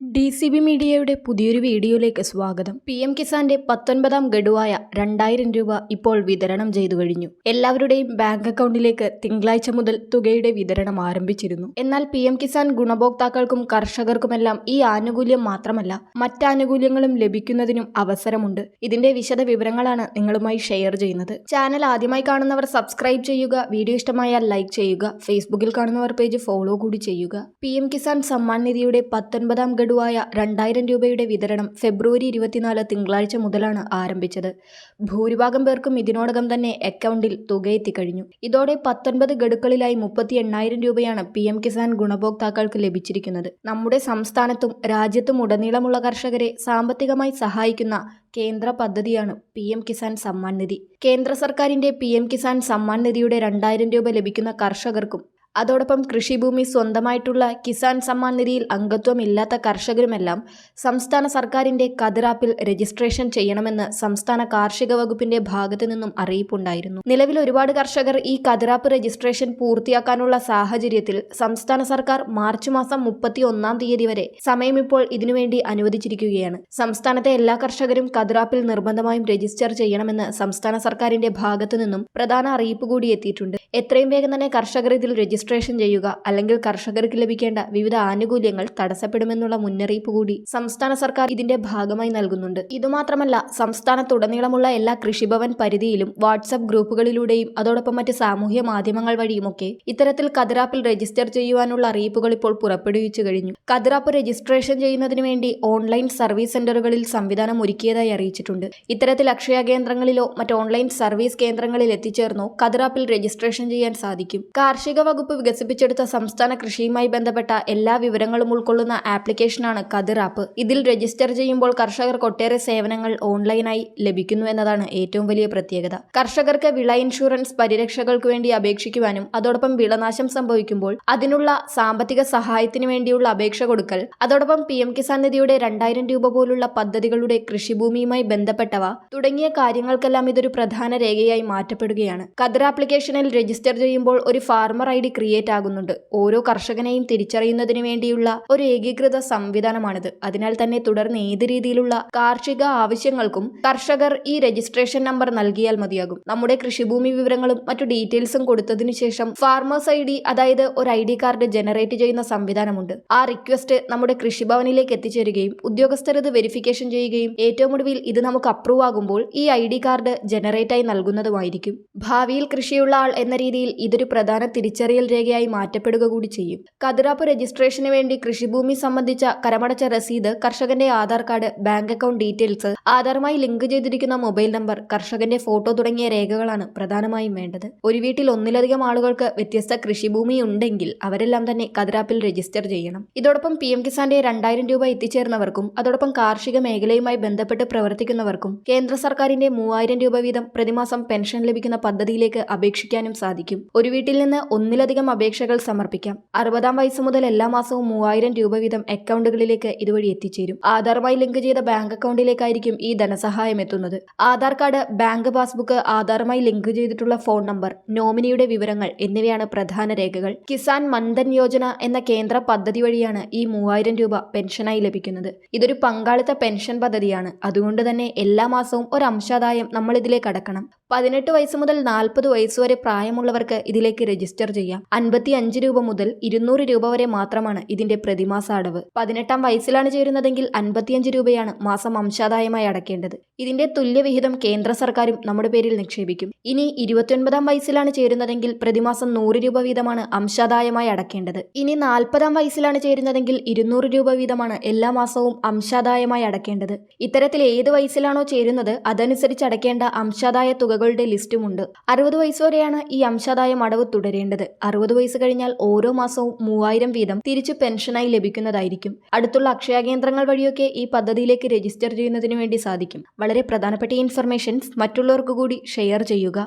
D C B മീഡിയയുടെ പുതിയൊരു വീഡിയോയിലേക്ക് സ്വാഗതം. പി എം കിസാന്റെ പത്തൊൻപതാം ഗഡുവായ രണ്ടായിരം രൂപ ഇപ്പോൾ വിതരണം ചെയ്തു കഴിഞ്ഞു. എല്ലാവരുടെയും ബാങ്ക് അക്കൗണ്ടിലേക്ക് തിങ്കളാഴ്ച മുതൽ തുകയുടെ വിതരണം ആരംഭിച്ചിരുന്നു. എന്നാൽ പി എം കിസാൻ ഗുണഭോക്താക്കൾക്കും കർഷകർക്കുമെല്ലാം ഈ ആനുകൂല്യം മാത്രമല്ല മറ്റാനുകൂല്യങ്ങളും ലഭിക്കുന്നതിനും അവസരമുണ്ട്. ഇതിന്റെ വിശദ വിവരങ്ങളാണ് നിങ്ങളുമായി ഷെയർ ചെയ്യുന്നത്. ചാനൽ ആദ്യമായി കാണുന്നവർ സബ്സ്ക്രൈബ് ചെയ്യുക വീഡിയോ ഇഷ്ടമായാൽ ലൈക്ക് ചെയ്യുക ഫേസ്ബുക്കിൽ കാണുന്നവർ പേജ് ഫോളോ കൂടി ചെയ്യുക. പി എം കിസാൻ സമ്മാൻ നിധിയുടെ പത്തൊൻപതാം ഗഡുവായ രണ്ടായിരം രൂപയുടെ വിതരണം ഫെബ്രുവരി ഇരുപത്തിനാല് തിങ്കളാഴ്ച മുതലാണ് ആരംഭിച്ചത്. ഭൂരിഭാഗം പേർക്കും ഇതിനോടകം തന്നെ അക്കൗണ്ടിൽ തുകയെത്തിക്കഴിഞ്ഞു ഇതോടെ പത്തൊൻപത് ഗഡുക്കളിലായി മുപ്പത്തി എണ്ണായിരം രൂപയാണ് പി എം കിസാൻ ഗുണഭോക്താക്കൾക്ക് ലഭിച്ചിരിക്കുന്നത്. നമ്മുടെ സംസ്ഥാനത്തും രാജ്യത്തും ഉടനീളമുള്ള കർഷകരെ സാമ്പത്തികമായി സഹായിക്കുന്ന കേന്ദ്ര പദ്ധതിയാണ് പി എം കിസാൻ സമ്മാൻ നിധി. കേന്ദ്ര സർക്കാരിന്റെ പി എം കിസാൻ സമ്മാൻ നിധിയുടെ രണ്ടായിരം രൂപ ലഭിക്കുന്ന കർഷകർക്കും അതോടൊപ്പം കൃഷിഭൂമി സ്വന്തമായിട്ടുള്ള കിസാൻ സമ്മാൻ നിധിയിൽ അംഗത്വമില്ലാത്ത കർഷകരുമെല്ലാം സംസ്ഥാന സർക്കാരിന്റെ കതിറാപ്പിൽ രജിസ്ട്രേഷൻ ചെയ്യണമെന്ന് സംസ്ഥാന കാർഷിക വകുപ്പിന്റെ ഭാഗത്തു നിന്നും അറിയിപ്പുണ്ടായിരുന്നു. നിലവിൽ ഒരുപാട് കർഷകർ ഈ കതിറാപ്പ് രജിസ്ട്രേഷൻ പൂർത്തിയാക്കാനുള്ള സാഹചര്യത്തിൽ സംസ്ഥാന സർക്കാർ മാർച്ച് മാസം മുപ്പത്തി ഒന്നാം തീയതി വരെ സമയം ഇപ്പോൾ ഇതിനുവേണ്ടി അനുവദിച്ചിരിക്കുകയാണ്. സംസ്ഥാനത്തെ എല്ലാ കർഷകരും കതിറാപ്പിൽ നിർബന്ധമായും രജിസ്റ്റർ ചെയ്യണമെന്ന് സംസ്ഥാന സർക്കാരിന്റെ ഭാഗത്തു നിന്നും പ്രധാന അറിയിപ്പ് കൂടി എത്തിയിട്ടുണ്ട്. എത്രയും വേഗം തന്നെ കർഷകർ ഇതിൽ രജിസ്ട്രേഷൻ ചെയ്യുക അല്ലെങ്കിൽ കർഷകർക്ക് ലഭിക്കേണ്ട വിവിധ ആനുകൂല്യങ്ങൾ തടസ്സപ്പെടുമെന്നുള്ള മുന്നറിയിപ്പ് കൂടി സംസ്ഥാന സർക്കാർ ഇതിന്റെ ഭാഗമായി നൽകുന്നുണ്ട്. ഇതുമാത്രമല്ല സംസ്ഥാനത്തുടനീളമുള്ള എല്ലാ കൃഷിഭവൻ പരിധിയിലും വാട്സപ്പ് ഗ്രൂപ്പുകളിലൂടെയും അതോടൊപ്പം മറ്റ് സാമൂഹ്യ മാധ്യമങ്ങൾ വഴിയുമൊക്കെ ഇത്തരത്തിൽ കതിറാപ്പിൽ രജിസ്റ്റർ ചെയ്യുവാനുള്ള അറിയിപ്പുകൾ ഇപ്പോൾ പുറപ്പെടുവിച്ചു കഴിഞ്ഞു. കതിറാപ്പ് രജിസ്ട്രേഷൻ ചെയ്യുന്നതിന് വേണ്ടി ഓൺലൈൻ സർവീസ് സെന്ററുകളിൽ സംവിധാനം ഒരുക്കിയതായി അറിയിച്ചിട്ടുണ്ട്. ഇത്തരത്തിൽ അക്ഷയ കേന്ദ്രങ്ങളിലോ മറ്റ് ഓൺലൈൻ സർവീസ് കേന്ദ്രങ്ങളിൽ എത്തിച്ചേർന്നോ കതിറാപ്പിൽ രജിസ്ട്രേഷൻ ചെയ്യാൻ സാധിക്കും. കാർഷിക വകുപ്പ് വികസിപ്പിച്ചെടുത്ത സംസ്ഥാന കൃഷിയുമായി ബന്ധപ്പെട്ട എല്ലാ വിവരങ്ങളും ഉൾക്കൊള്ളുന്ന ആപ്ലിക്കേഷനാണ് കതിർ ആപ്പ്. ഇതിൽ രജിസ്റ്റർ ചെയ്യുമ്പോൾ കർഷകർക്ക് ഒട്ടേറെ സേവനങ്ങൾ ഓൺലൈനായി ലഭിക്കുന്നു എന്നതാണ് ഏറ്റവും വലിയ പ്രത്യേകത. കർഷകർക്ക് വിള ഇൻഷുറൻസ് പരിരക്ഷകൾക്ക് വേണ്ടി അപേക്ഷിക്കുവാനും അതോടൊപ്പം വിളനാശം സംഭവിക്കുമ്പോൾ അതിനുള്ള സാമ്പത്തിക സഹായത്തിന് വേണ്ടിയുള്ള അപേക്ഷ കൊടുക്കൽ അതോടൊപ്പം പി എം കിസാൻ നിധിയുടെ രണ്ടായിരം രൂപ പോലുള്ള പദ്ധതികളുടെ കൃഷിഭൂമിയുമായി ബന്ധപ്പെട്ടവ തുടങ്ങിയ കാര്യങ്ങൾക്കെല്ലാം ഇതൊരു പ്രധാന രേഖയായി മാറ്റപ്പെടുകയാണ്. കതിർ ആപ്ലിക്കേഷനിൽ രജിസ്റ്റർ ചെയ്യുമ്പോൾ ഒരു ഫാർമർ ഐ ഡി ക്രിയേറ്റ് ആകുന്നുണ്ട്. ഓരോ കർഷകനെയും തിരിച്ചറിയുന്നതിന് വേണ്ടിയുള്ള ഒരു ഏകീകൃത സംവിധാനമാണിത്. അതിനാൽ തന്നെ തുടർന്ന് ഏത് രീതിയിലുള്ള കാർഷിക ആവശ്യങ്ങൾക്കും കർഷകർ ഈ രജിസ്ട്രേഷൻ നമ്പർ നൽകിയാൽ മതിയാകും. നമ്മുടെ കൃഷിഭൂമി വിവരങ്ങളും മറ്റു ഡീറ്റെയിൽസും കൊടുത്തതിനു ശേഷം ഫാർമേഴ്സ് ഐ ഡി അതായത് ഒരു ഐ ഡി കാർഡ് ജനറേറ്റ് ചെയ്യുന്ന സംവിധാനമുണ്ട്. ആ റിക്വസ്റ്റ് നമ്മുടെ കൃഷിഭവനിലേക്ക് എത്തിച്ചേരുകയും ഉദ്യോഗസ്ഥർ ഇത് വെരിഫിക്കേഷൻ ചെയ്യുകയും ഏറ്റവും ഒടുവിൽ ഇത് നമുക്ക് അപ്രൂവ് ആകുമ്പോൾ ഈ ഐ ഡി കാർഡ് ജനറേറ്റായി നൽകുന്നതുമായിരിക്കും. ഭാവിയിൽ കൃഷിയുള്ള ആൾ എന്ന രീതിയിൽ ഇതൊരു പ്രധാന തിരിച്ചറിയൽ രേഖയായി മാറ്റപ്പെടുക കൂടി ചെയ്യും. കതിരാപ്പ് രജിസ്ട്രേഷന് വേണ്ടി കൃഷിഭൂമി സംബന്ധിച്ച കരമടച്ച രസീത് കർഷകന്റെ Aadhaar card bank account details ആധാറുമായി ലിങ്ക് ചെയ്തിരിക്കുന്ന മൊബൈൽ നമ്പർ കർഷകന്റെ ഫോട്ടോ തുടങ്ങിയ രേഖകളാണ് പ്രധാനമായും വേണ്ടത്. ഒരു വീട്ടിൽ ഒന്നിലധികം ആളുകൾക്ക് വ്യത്യസ്ത കൃഷിഭൂമി ഉണ്ടെങ്കിൽ അവരെല്ലാം തന്നെ കതിരാപ്പിൽ രജിസ്റ്റർ ചെയ്യണം. ഇതോടൊപ്പം പി എം കിസാന്റെ രണ്ടായിരം രൂപ എത്തിച്ചേർന്നവർക്കും അതോടൊപ്പം കാർഷിക മേഖലയുമായി ബന്ധപ്പെട്ട് പ്രവർത്തിക്കുന്നവർക്കും കേന്ദ്ര സർക്കാരിന്റെ മൂവായിരം രൂപ വീതം പ്രതിമാസം പെൻഷൻ ലഭിക്കുന്ന പദ്ധതിയിലേക്ക് അപേക്ഷിക്കാനും സാധിക്കും. ഒരു വീട്ടിൽ നിന്ന് ഒന്നിലധികം അപേക്ഷകൾ സമർപ്പിക്കാം. അറുപതാം വയസ്സ് മുതൽ എല്ലാ മാസവും മൂവായിരം രൂപ വീതം അക്കൗണ്ടുകളിലേക്ക് ഇതുവഴി എത്തിച്ചേരും. ആധാറുമായി ലിങ്ക് ചെയ്ത ബാങ്ക് അക്കൗണ്ടിലേക്കായിരിക്കും ഈ ധനസഹായം എത്തുന്നത്. ആധാർ കാർഡ് ബാങ്ക് പാസ്ബുക്ക് ആധാറുമായി ലിങ്ക് ചെയ്തിട്ടുള്ള ഫോൺ നമ്പർ നോമിനിയുടെ വിവരങ്ങൾ എന്നിവയാണ് പ്രധാന രേഖകൾ. കിസാൻ മൻധൻ യോജന എന്ന കേന്ദ്ര പദ്ധതി വഴിയാണ് ഈ മൂവായിരം രൂപ പെൻഷനായി ലഭിക്കുന്നത്. ഇതൊരു പങ്കാളിത്ത പെൻഷൻ പദ്ധതിയാണ്. അതുകൊണ്ട് തന്നെ എല്ലാ മാസവും ഒരു അംശാദായം നമ്മൾ ഇതിലേക്ക് അടക്കണം. പതിനെട്ട് വയസ്സ് മുതൽ നാൽപ്പത് വയസ്സ് വരെ പ്രായമുള്ളവർക്ക് ഇതിലേക്ക് രജിസ്റ്റർ ചെയ്യാം. അൻപത്തി അഞ്ച് രൂപ മുതൽ ഇരുന്നൂറ് രൂപ വരെ മാത്രമാണ് ഇതിന്റെ പ്രതിമാസ അടവ്. പതിനെട്ടാം വയസ്സിലാണ് ചേരുന്നതെങ്കിൽ അൻപത്തിയഞ്ച് രൂപയാണ് മാസം അംശാദായമായി അടക്കേണ്ടത്. ഇതിന്റെ തുല്യവിഹിതം കേന്ദ്ര സർക്കാരും നമ്മുടെ പേരിൽ നിക്ഷേപിക്കും. ഇനി ഇരുപത്തിയൊൻപതാം വയസ്സിലാണ് ചേരുന്നതെങ്കിൽ പ്രതിമാസം നൂറ് രൂപ വീതമാണ് അംശാദായമായി അടക്കേണ്ടത്. ഇനി നാൽപ്പതാം വയസ്സിലാണ് ചേരുന്നതെങ്കിൽ ഇരുന്നൂറ് രൂപ വീതമാണ് എല്ലാ മാസവും അംശാദായമായി അടക്കേണ്ടത്. ഇത്തരത്തിൽ ഏത് വയസ്സിലാണോ ചേരുന്നത് അതനുസരിച്ച് അടക്കേണ്ട അംശാദായ തുകകളുടെ ലിസ്റ്റുമുണ്ട് അറുപത് വയസ്സ് വരെയാണ് ഈ അംശാദായം അടവ് തുടരേണ്ടത്. അറുപത് വയസ്സ് കഴിഞ്ഞാൽ ഓരോ മാസവും മൂവായിരം വീതം തിരിച്ചു പെൻഷനായി ലഭിക്കുന്നതായിരിക്കും. അടുത്തുള്ള അക്ഷയ കേന്ദ്രങ്ങൾ വഴിയൊക്കെ ഈ പദ്ധതിയിലേക്ക് രജിസ്റ്റർ ചെയ്യുന്നതിന് വേണ്ടി സാധിക്കും. വളരെ പ്രധാനപ്പെട്ട ഇൻഫർമേഷൻസ് മറ്റുള്ളവർക്ക് കൂടി ഷെയർ ചെയ്യുക.